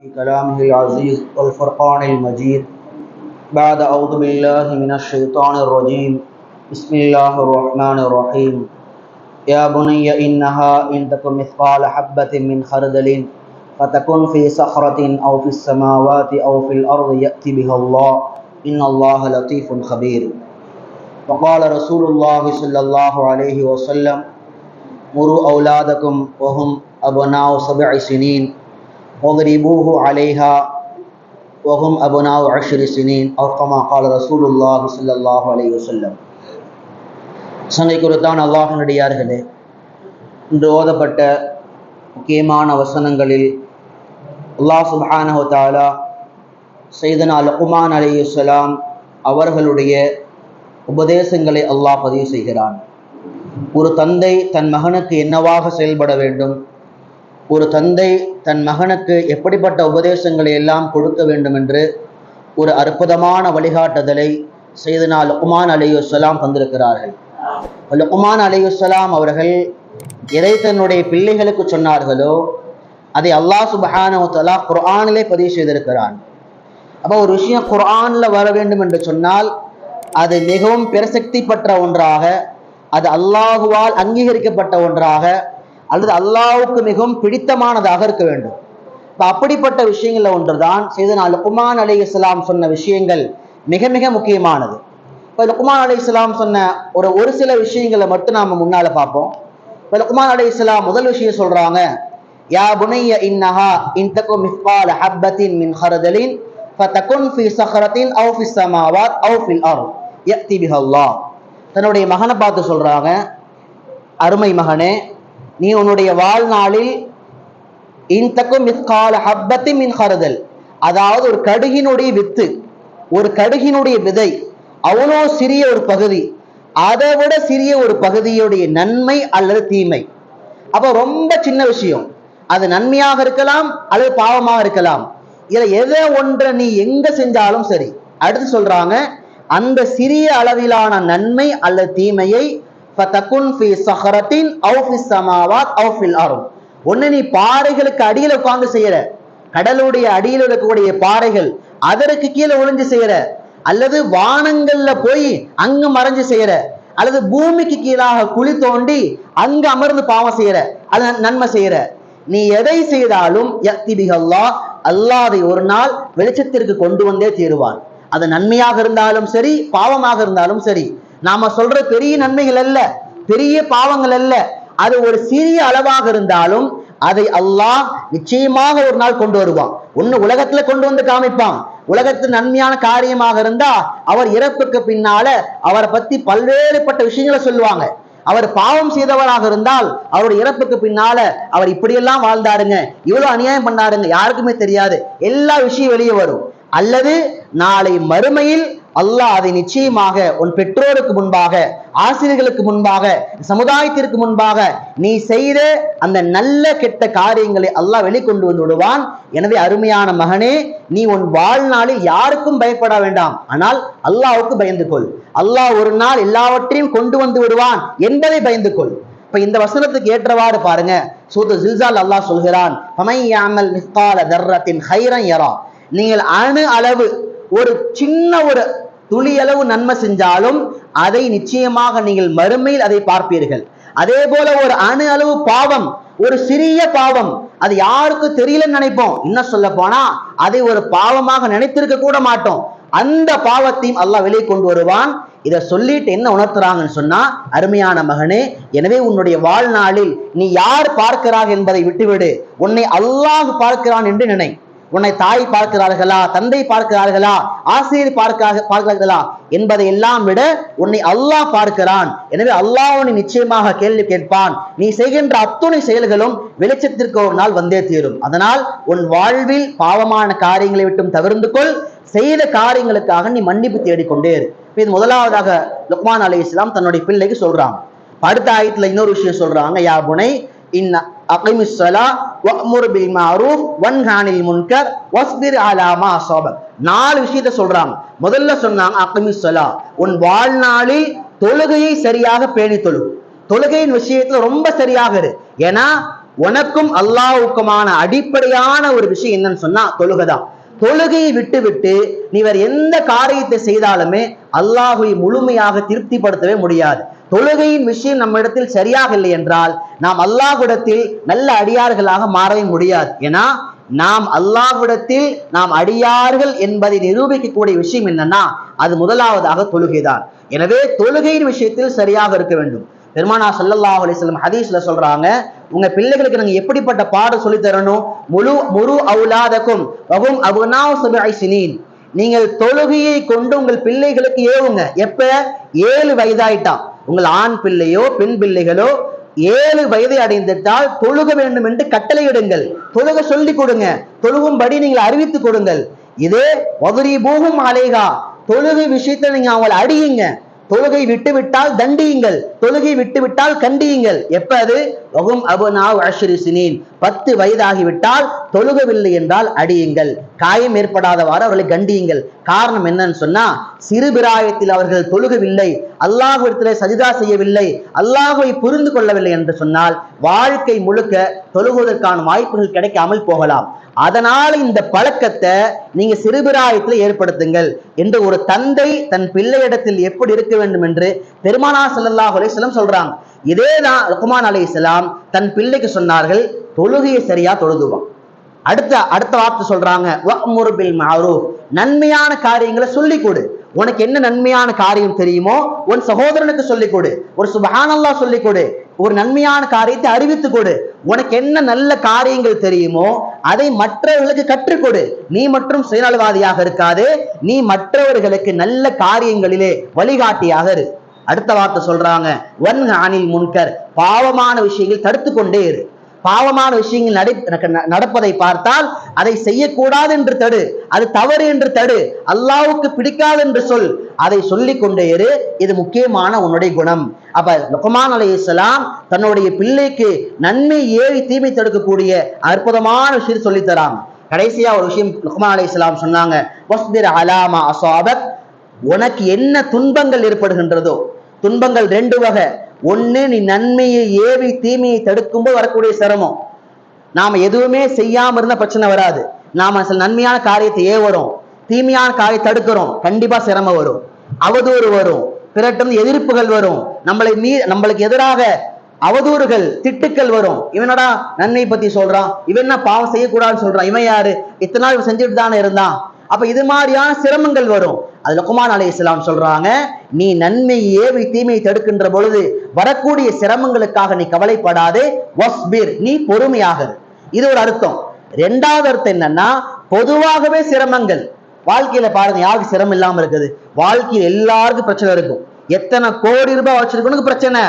كلامه العزيز والفرقان المجيد. بعد أعوذ بالله من الشيطان الرجيم. بسم الله الرحمن الرحيم. يا بني إنها إن تكن مثقال حبة من خردل فتكن في صخرة أو في السماوات أو في الأرض يأتي بها الله. إن الله لطيف خبير. وقال رسول الله صلى الله عليه وسلم مروا أولادكم وهم أبناء سبع سنين. واضربوه عليها وهم أبناء عشر سنين أو كما قال رسول الله صلى الله عليه وسلم சங்கை குறித்தான் அல்லாஹினடியார்களே இன்று ஓதப்பட்ட முக்கியமான வசனங்களில் அல்லாஹ் சுப்ஹானஹு தாலா செய்தனா லகுமான் அலையுஸ்லாம் அவர்களுடைய உபதேசங்களை அல்லாஹ் பதிவு செய்கிறான் ஒரு தந்தை தன் மகனுக்கு என்னவாக செயல்பட வேண்டும் ஒரு தந்தை தன் மகனுக்கு எப்படிப்பட்ட உபதேசங்களை எல்லாம் கொடுக்க வேண்டும் என்று ஒரு அற்புதமான வழிகாட்டுதலை செய்தனா லுக்மான் அலையுசலாம் தந்திருக்கிறார்கள். லுக்மான் அலையுசலாம் அவர்கள் எதை தன்னுடைய பிள்ளைகளுக்கு சொன்னார்களோ அதை அல்லாஹ் சுபஹானஹு தஆலா குர்ஆனிலே பதிவு செய்திருக்கிறான். அப்போ ஒரு விஷயம் குர்ஆனில் வர வேண்டும் என்று சொன்னால் அது மிகவும் பிரசக்தி பெற்ற ஒன்றாக அது அல்லாஹுவால் அங்கீகரிக்கப்பட்ட ஒன்றாக அல்லது அல்லாவுக்கு மிகவும் பிடித்தமானதாக இருக்க வேண்டும். இப்போ அப்படிப்பட்ட விஷயங்கள்ல ஒன்றுதான் செய்தனா லுக்குமான் அலி இஸ்லாம் சொன்ன விஷயங்கள் மிக மிக முக்கியமானது. இப்போ லுக்குமான் அலி இஸ்லாம் சொன்ன ஒரு ஒரு சில விஷயங்களை மட்டும் நாம் முன்னால் பார்ப்போம். இப்போ லுக்குமான் அலி இஸ்லாம் முதல் விஷயம் சொல்கிறாங்க யா புனைய இன்னஹா இன்தகு மிஃபால் ஹப்பத்தின் மின் ஹரதலின் ஃபதகுன் ஃபி சஹரத்தின் அவு ஃபி சமாவாத் அவு ஃபில் அர் யக்தி பிஹல்லா தன்னுடைய மகனை பார்த்து சொல்கிறாங்க அருமை மகனே நீ உன்னுடைய வாழ்நாளில் இன்தக்கும் மிஸ்கால ஹப்பத்தி மின் ஹருதல் அதாவது ஒரு கடுகினுடைய வித்து ஒரு கடுகினுடைய விதை அவ்வளோ சிறிய ஒரு பகுதி அதை விட சிறிய ஒரு பகுதியுடைய நன்மை அல்லது தீமை. அப்போ ரொம்ப சின்ன விஷயம். அது நன்மையாக இருக்கலாம் அல்லது பாவமாக இருக்கலாம். இதில் எதை ஒன்றை நீ எங்க செஞ்சாலும் சரி. அடுத்து சொல்றாங்க அந்த சிறிய அளவிலான நன்மை அல்லது தீமையை ஃபதகுன் ஃபி சஹரத்தின் அவு ஃபி சமாவாத் அவு ஃபில் நீ பாறைகளுக்கு அடியில உட்கார்ந்து செய்யற. கடலுடைய அடியில் இருக்கக்கூடிய பாறைகள் அதற்கு கீழே ஒளிஞ்சு செய்யற. அல்லது வானங்கள்ல போய் அங்க மறைஞ்சு செய்யற. அல்லது பூமிக்கு கீழாக குழி தோண்டி அங்கு அமர்ந்து பாவம் செய்யற. அது நன்மை செய்யற. நீ எதை செய்தாலும் யக்திபிகல்லா அல்லாதை ஒரு நாள் வெளிச்சத்திற்கு கொண்டு வந்தே தீருவான். அது நன்மையாக இருந்தாலும் சரி பாவமாக இருந்தாலும் சரி. நாம சொல்ற பெரிய நன்மைகள் அல்ல பெரிய பாவங்கள் அல்ல. அது ஒரு சிறிய அளவாக இருந்தாலும் அதை அல்லாஹ் நிச்சயமாக ஒரு நாள் கொண்டு வருவான். ஒண்ணு உலகத்துல கொண்டு வந்து காமிப்பான். உலகத்து நன்மையான காரியமாக இருந்தா அவர் இறப்புக்கு பின்னால அவரை பத்தி பல்வேறுபட்ட விஷயங்களை சொல்லுவாங்க. அவர் பாவம் செய்தவராக இருந்தால் அவருடைய இறப்புக்கு பின்னால அவர் இப்படியெல்லாம் வாழ்ந்தாருங்க. இவ்வளவு அநியாயம் பண்ணாருங்க. யாருக்குமே தெரியாது. எல்லா விஷயம் வெளியே வரும். அல்லது நாளை மறுமையில் அல்லாஹ் அதை நிச்சயமாக உன் பெற்றோருக்கு முன்பாக ஆசிரியர்களுக்கு முன்பாக சமுதாயத்திற்கு முன்பாக நீ செய்த அந்த நல்ல கெட்ட காரியங்களை அல்லாஹ் வெளிக்கொண்டு வந்து விடுவான். எனவே அருமையான மகனே நீ உன் வாழ்நாளில் யாருக்கும் பயப்பட வேண்டாம். ஆனால் அல்லாவுக்கு பயந்து கொள். அல்லாஹ் ஒரு நாள் எல்லாவற்றையும் கொண்டு வந்து விடுவான் என்பதை பயந்து கொள். இப்ப இந்த வசனத்துக்கு ஏற்றவாறு பாருங்க. சூத்து ஜில்சால் அல்லாஹ் சொல்கிறான் ஹைரன் நீங்கள் அணு அளவு ஒரு சின்ன ஒரு துளியளவு நன்மை செஞ்சாலும் அதை நிச்சயமாக நீங்கள் மறுமையில் அதை பார்ப்பீர்கள். அதே போல ஒரு அணு அளவு பாவம் ஒரு சிறிய பாவம் அது யாருக்கும் தெரியலன்னு நினைப்போம். இன்னும் சொல்ல போனா அதை ஒரு பாவமாக நினைத்திருக்க கூட மாட்டோம். அந்த பாவத்தையும் அல்லாஹ் வெளியே கொண்டு வருவான். இதை சொல்லிட்டு என்ன உணர்த்துறாங்கன்னு சொன்னா அருமையான மகனே எனவே உன்னுடைய வாழ்நாளில் நீ யார் பார்க்கிறார் என்பதை விட்டுவிடு. உன்னை அல்லாஹ் பார்க்கிறான் என்று நினை. உன்னை தாய் பார்க்கிறார்களா தந்தை பார்க்கிறார்களா ஆசிரியர் பார்க்க பார்க்கிறார்களா என்பதை எல்லாம் விட உன்னை அல்லாஹ் பார்க்கிறான். எனவே அல்லாஹ் உன்னை நிச்சயமாக கேள்வி கேட்பான். நீ செய்கின்ற அத்துணை செயல்களும் வெளிச்சத்திற்கு ஒரு நாள் வந்தே தீரும். அதனால் உன் வாழ்வில் பாவமான காரியங்களை விட்டும் தவிர்ந்து கொள். செய்த காரியங்களுக்காக நீ மன்னிப்பு தேடிக்கொண்டே இரு. இது முதலாவதாக லுக்மான் அலி இஸ்லாம் தன்னுடைய பிள்ளைக்கு சொல்றாங்க. அடுத்த ஆயத்துல இன்னொரு விஷயம் சொல்றாங்க. யா புனை இன்ன அகிமிஸ் பில் மஅரூஃப் வன்ஹானில் முன்கர் வஸ்பிர் அலாமா நாலு விஷயத்த சொல்றாங்க. முதல்ல சொன்னாங்க அகிமிஸ் ஸலா உன் வாழ்நாளில் தொழுகையை சரியாக பேணி தொழு தொழுகையின் விஷயத்துல ரொம்ப சரியாக இரு. ஏன்னா உனக்கும் அல்லாவுக்குமான அடிப்படையான ஒரு விஷயம் என்னன்னு சொன்னா தொழுகைதான் தொழுகையை விட்டு விட்டு நீ வேற எந்த காரியத்தை செய்தாலுமே அல்லாஹுவை முழுமையாக திருப்திப்படுத்தவே முடியாது. தொழுகையின் விஷயம் நம்ம இடத்தில் சரியாக இல்லை என்றால் நாம் அல்லாஹ்விடத்தில் நல்ல அடியார்களாக மாறவே முடியாது. ஏன்னா நாம் அல்லாஹ்விடத்தில் நாம் அடியார்கள் என்பதை நிரூபிக்கக்கூடிய விஷயம் என்னன்னா அது முதலாவதாக தொழுகைதான். எனவே தொழுகையின் விஷயத்தில் சரியாக இருக்க வேண்டும். பெருமானா சல்லல்லா அலிஸ்லம் ஹதீஸ்ல சொல்றாங்க உங்க பிள்ளைகளுக்கு நாங்க எப்படிப்பட்ட பாடம் சொல்லி தரணும்? முழு முரு அவுலாதக்கும் வகும் அபுனாவ் சபை சினீன். நீங்கள் தொழுகையை கொண்டு உங்கள் பிள்ளைகளுக்கு ஏவுங்க. எப்ப? ஏழு வயதாயிட்டான். உங்கள் ஆண் பிள்ளையோ பெண் பிள்ளைகளோ ஏழு வயதை அடைந்துட்டால் தொழுக வேண்டும் என்று கட்டளையிடுங்கள். தொழுக சொல்லி கொடுங்க. தொழுகும்படி நீங்கள் அறிவித்து கொடுங்கள். இதே வதுரி பூகும் அலேகா தொழுகை விஷயத்தை நீங்க அவங்களை அடியுங்க. தொழுகை விட்டு விட்டால் தண்டியுங்கள். தொழுகை விட்டு விட்டால் கண்டியுங்கள். எப்ப அது? வகும் அபுனாவ் அஷ்ரி சினீன். பத்து வயதாகிவிட்டால் தொழுகவில்லை என்றால் அடியுங்கள். காயம் ஏற்படாதவாறு அவர்களை கண்டியுங்கள். காரணம் என்னன்னு சொன்னா சிறு பிராயத்தில் அவர்கள் தொழுகவில்லை அல்லாஹ்விடத்திலே சஜிதா செய்யவில்லை அல்லாஹுவை புரிந்து கொள்ளவில்லை என்று சொன்னால் வாழ்க்கை முழுக்க தொழுகுவதற்கான வாய்ப்புகள் கிடைக்காமல் போகலாம். அதனால இந்த பழக்கத்தை நீங்க சிறுபிராயத்தில் ஏற்படுத்துங்கள். என்று ஒரு தந்தை தன் பிள்ளையிடத்தில் எப்படி இருக்க வேண்டும் என்று பெருமானா ஸல்லல்லாஹு அலைஹி சொல்றாங்க. இதேதான் அலி இஸ்லாம் தன் பிள்ளைக்கு சொன்னார்கள் தொழுகையை சரியா தொழுதுவான். அடுத்த அடுத்த வார்த்தை சொல்றாங்க நன்மையான காரியங்களை சொல்லி கொடு உனக்கு என்ன நன்மையான காரியம் தெரியுமோ உன் சகோதரனுக்கு சொல்லிக் கொடு ஒரு சுபஹானல்லா சொல்லிக் கொடு ஒரு நன்மையான காரியத்தை அறிவித்து கொடு. உனக்கு என்ன நல்ல காரியங்கள் தெரியுமோ அதை மற்றவர்களுக்கு கற்றுக் கொடு நீ மற்றும் சுயநலவாதியாக இருக்காது நீ மற்றவர்களுக்கு நல்ல காரியங்களிலே வழிகாட்டியாக இரு. அடுத்த வார்த்தை சொல்றாங்க ஒன் அணில் முன்கர். பாவமான விஷயங்கள் தடுத்து கொண்டே இரு. பாவமான விஷயங்கள் நடை நடப்பதை பார்த்தால் அதை செய்யக்கூடாது என்று தடு. அது தவறு என்று தடு. அல்லாவுக்கு பிடிக்காது என்று சொல். அதை சொல்லி கொண்டே இரு. இது முக்கியமான உன்னுடைய குணம். அப்ப லுக்மான் இஸ்லாம் தன்னுடைய பிள்ளைக்கு நன்மை ஏறி தீமை தடுக்கக்கூடிய அற்புதமான விஷயம் சொல்லித்தராம் கடைசியா ஒரு விஷயம் லுக்மான் அலைஹிஸ்ஸலாம் சொன்னாங்க அலாமா உனக்கு என்ன துன்பங்கள் ஏற்படுகின்றதோ துன்பங்கள் ரெண்டு வகை. ஒண்ணு நீ நன்மையை ஏவி தீமையை தடுக்கும்போது வரக்கூடிய சிரமம். நாம எதுவுமே செய்யாம இருந்த பிரச்சனை வராது. நாம சில நன்மையான காரியத்தை ஏவறோம் தீமையான காரியத்தை தடுக்கிறோம். கண்டிப்பா சிரமம் வரும். அவதூறு வரும். பிறட்டும் எதிர்ப்புகள் வரும். நம்மளை மீ நம்மளுக்கு எதிராக அவதூறுகள் திட்டுக்கள் வரும். இவனடா நன்மை பத்தி சொல்றான்? இவன் என்ன பாவம் செய்யக்கூடாதுன்னு சொல்றான்? இவன் யாரு? இத்தனை நாள் செஞ்சுட்டு தானே இருந்தான். அப்ப இது மாதிரியான சிரமங்கள் வரும். அதுல குமான் அலி இஸ்லாம் சொல்றாங்க நீ நன்மை ஏவி தீமையை தடுக்கின்ற பொழுது வரக்கூடிய சிரமங்களுக்காக நீ கவலைப்படாதே வஸ்பிர் நீ பொறுமையாகாது இது ஒரு அர்த்தம். ரெண்டாவது அர்த்தம் என்னன்னா பொதுவாகவே சிரமங்கள். வாழ்க்கையில பாருங்க யாருக்கு சிரமம் இல்லாம இருக்குது? வாழ்க்கையில் எல்லாருக்கும் பிரச்சனை இருக்கும். எத்தனை கோடி ரூபாய் வச்சிருக்கவனுக்கு பிரச்சனை?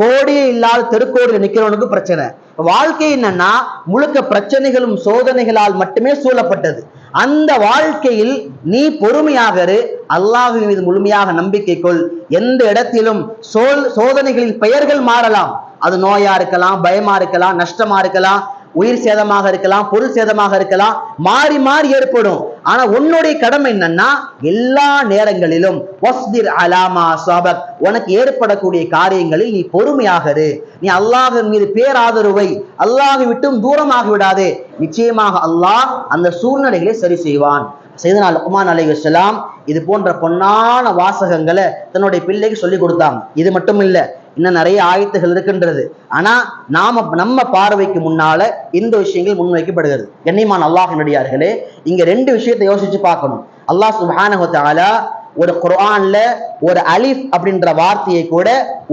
கோடியே இல்லாத தெருக்கோடியில் நிக்கிறவனுக்கு பிரச்சனை. வாழ்க்கை என்னன்னா முழுக்க பிரச்சனைகளும் சோதனைகளால் மட்டுமே சூழப்பட்டது. அந்த வாழ்க்கையில் நீ பொறுமையாக இரு. அல்லாஹ்வின் மீது முழுமையாக நம்பிக்கை கொள். எந்த இடத்திலும் சோல் சோதனைகளின் பெயர்கள் மாறலாம். அது நோயா இருக்கலாம் பயமா இருக்கலாம் நஷ்டமா இருக்கலாம் உயிர் சேதமாக இருக்கலாம் பொருள் சேதமாக இருக்கலாம் மாறி மாறி ஏற்படும். ஆனா உன்னுடைய கடமை என்னன்னா எல்லா நேரங்களிலும் வஸ்திர் அலாமா சாபக். உனக்கு ஏற்படக்கூடிய காரியங்களில் நீ பொறுமையாகரு. நீ அல்லாஹின் மீது பேராதரவை அல்லாஹை விட்டும் தூரமாக விடாதே. நிச்சயமாக அல்லாஹ் அந்த சூழ்நிலைகளை சரி செய்வான். செய்தனால் உமான் அலை அலைஹிஸ்ஸலாம் இது போன்ற பொன்னான வாசகங்களை தன்னுடைய பிள்ளைக்கு சொல்லி கொடுத்தாங்க இது மட்டும் இல்லை இன்னும் நிறைய ஆயத்துகள் இருக்கின்றது. ஆனா நாம நம்ம பார்வைக்கு முன்னால இந்த விஷயங்கள் முன்வைக்கப்படுகிறது. கண்ணியமான அல்லாஹினுடையார்களே இங்க ரெண்டு விஷயத்தை யோசிச்சு பார்க்கணும். அல்லாஹ் சுப்ஹானஹு ஒரு குரான்ல ஒரு அலிஃப் அப்படின்ற வார்த்தையை கூட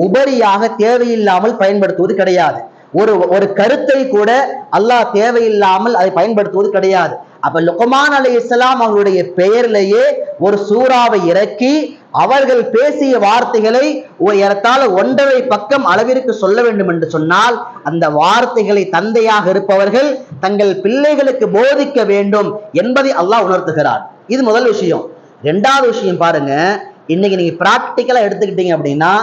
உபரியாக தேவையில்லாமல் பயன்படுத்துவது கிடையாது. ஒரு ஒரு கருத்தை கூட அல்லாஹ் தேவையில்லாமல் அதை பயன்படுத்துவது கிடையாது. அப்ப லுக்மான் அலி இஸ்லாம் அவங்களுடைய பெயர்லேயே ஒரு சூறாவை இறக்கி அவர்கள் பேசிய வார்த்தைகளை ஒரு ஏறத்தாழ ஒன்றரை பக்கம் அளவிற்கு சொல்ல வேண்டும் என்று சொன்னால் அந்த வார்த்தைகளை தந்தையாக இருப்பவர்கள் தங்கள் பிள்ளைகளுக்கு போதிக்க வேண்டும் என்பதை அல்லாஹ் உணர்த்துகிறார். இது முதல் விஷயம். ரெண்டாவது விஷயம் பாருங்க. இன்னைக்கு நீங்க பிராக்டிக்கலா எடுத்துக்கிட்டீங்க அப்படின்னா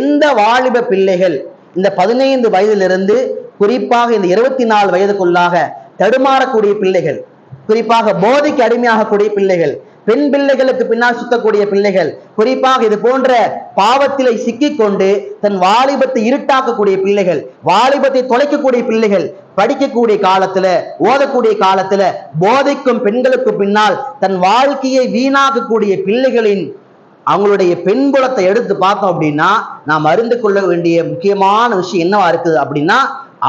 எந்த வாலிப பிள்ளைகள் இந்த பதினைந்து வயதிலிருந்து குறிப்பாக இந்த இருபத்தி நாலு வயதுக்குள்ளாக தடுமாறக்கூடிய பிள்ளைகள் குறிப்பாக போதைக்கு அடிமையாகக்கூடிய பிள்ளைகள் பெண் பிள்ளைகளுக்கு பின்னால் சுத்தக்கூடிய பிள்ளைகள் குறிப்பாக இது போன்ற பாவத்திலே சிக்கிக்கொண்டு தன் வாலிபத்தை இருட்டாக்கக்கூடிய பிள்ளைகள் வாலிபத்தை தொலைக்கக்கூடிய பிள்ளைகள் படிக்கக்கூடிய காலத்துல ஓதக்கூடிய காலத்துல போதைக்கும் பெண்களுக்கு பின்னால் தன் வாழ்க்கையை வீணாக்கக்கூடிய பிள்ளைகளின் அவங்களுடைய பெண்புலத்தை எடுத்து பார்த்தோம் அப்படின்னா நாம் அறிந்து கொள்ள வேண்டிய முக்கியமான விஷயம் என்னவா இருக்குது அப்படின்னா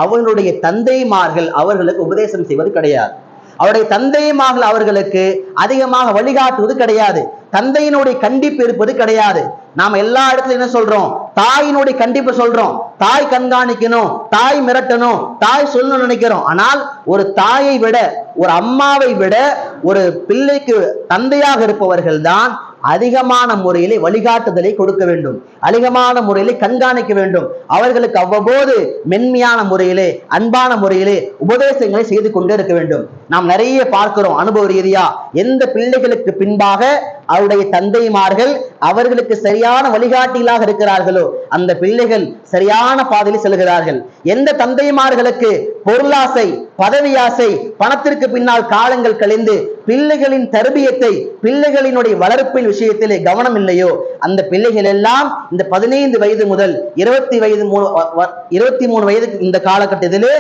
அவனுடைய தந்தைமார்கள் அவர்களுக்கு உபதேசம் செய்வது கிடையாது. அவருடைய தந்தையுமாக அவர்களுக்கு அதிகமாக வழிகாட்டுவது கிடையாது. தந்தையினுடைய கண்டிப்பு இருப்பது கிடையாது. நாம எல்லா இடத்துல என்ன சொல்றோம்? தாயினுடைய கண்டிப்பு சொல்றோம். தாய் கண்காணிக்கணும் தாய் மிரட்டணும் தாய் சொல்லணும்னு நினைக்கிறோம். ஆனால் ஒரு தாயை விட ஒரு அம்மாவை விட ஒரு பிள்ளைக்கு தந்தையாக இருப்பவர்கள் தான் அதிகமான முறையிலே வழிகாட்டுதலை கொடுக்க வேண்டும். அதிகமான முறையிலே கண்காணிக்க வேண்டும். அவர்களுக்கு அவ்வப்போது மென்மையான முறையிலே அன்பான முறையிலே உபதேசங்களை செய்து கொண்டே இருக்க வேண்டும். நாம் நிறைய பார்க்கிறோம் அனுபவ ரீதியா. எந்த பிள்ளைகளுக்கு பின்பாக அவருடைய தந்தைமார்கள் அவர்களுக்கு சரியான வழிகாட்டிகளாக இருக்கிறார்களோ அந்த பிள்ளைகள் சரியான பாதையில் செல்கிறார்கள். எந்த தந்தைமார்களுக்கு பொருளாசை பதவி ஆசை பணத்திற்கு பின்னால் காலங்கள் கழிந்து பிள்ளைகளின் தருபியத்தை பிள்ளைகளினுடைய வளர்ப்பின் விஷயத்திலே கவனம் இல்லையோ அந்த பிள்ளைகள் எல்லாம் இந்த பதினைந்து வயது முதல் இருபத்தி வயது மூணு இருபத்தி மூணு வயது இந்த காலகட்டத்திலே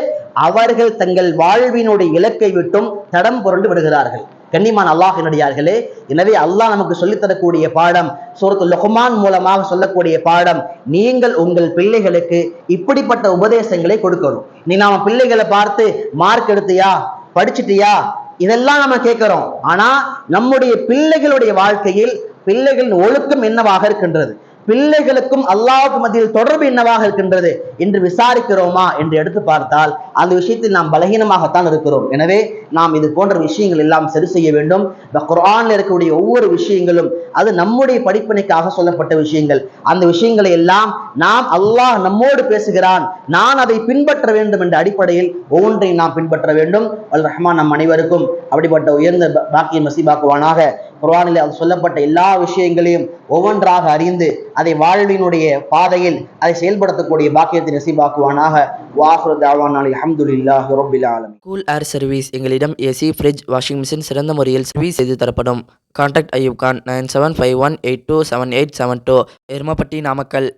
அவர்கள் தங்கள் வாழ்வினுடைய இலக்கை விட்டும் தடம் புரண்டு விடுகிறார்கள். கண்ணிமான் அல்லாஹினுடையார்களே எனவே அல்லாஹ் நமக்கு சொல்லித் தரக்கூடிய பாடம் சூரத்து லொஹமான் மூலமாக சொல்லக்கூடிய பாடம் நீங்கள் உங்கள் பிள்ளைகளுக்கு இப்படிப்பட்ட உபதேசங்களை கொடுக்கணும். நீ நாம பிள்ளைகளை பார்த்து மார்க் எடுத்தியா படிச்சிட்டியா? இதெல்லாம் நம்ம கேட்கிறோம். ஆனா நம்முடைய பிள்ளைகளுடைய வாழ்க்கையில் பிள்ளைகளின் ஒழுக்கம் என்னவாக இருக்கின்றது? பிள்ளைகளுக்கும் அல்லாஹ்வுக்கும் மத்தியில் தொடர்பு என்னவாக இருக்கின்றது என்று விசாரிக்கிறோமா என்று எடுத்து பார்த்தால் அந்த விஷயத்தில் நாம் பலகீனமாகத்தான் இருக்கிறோம். எனவே நாம் இது போன்ற விஷயங்கள் எல்லாம் சரி செய்ய வேண்டும். இந்த குரானில் இருக்கக்கூடிய ஒவ்வொரு விஷயங்களும் அது நம்முடைய படிப்பினைக்காக சொல்லப்பட்ட விஷயங்கள். அந்த விஷயங்களை எல்லாம் நாம் அல்லாஹ் நம்மோடு பேசுகிறான். நான் அதை பின்பற்ற வேண்டும் என்ற அடிப்படையில் ஒவ்வொன்றையும் நாம் பின்பற்ற வேண்டும். அல் ரஹ்மான் நம் அனைவருக்கும் அப்படிப்பட்ட உயர்ந்த ப- பாக்கியம் நசீபாக்குவானாக. குர்ஆனில் அது சொல்லப்பட்ட எல்லா விஷயங்களையும் ஒவ்வொன்றாக அறிந்து அதை வாழ்வினுடைய பாதையில் அதை செயல்படுத்தக்கூடிய பாக்கியத்தை நசீபாக்குவானாக. வாஹ்ரு தாவான் அல்ஹம்துலில்லாஹி ரப்பில் ஆலமீன் கூல் ஏர் சர்வீஸ் எங்களிடம் ஏசி ஃப்ரிட்ஜ் வாஷிங் மிஷின் சிறந்த முறையில் சர்வீஸ் செய்து தரப்படும். Contact Ayub Khan nine seven five one eight two seven eight seven two Erumapatti Namakkal.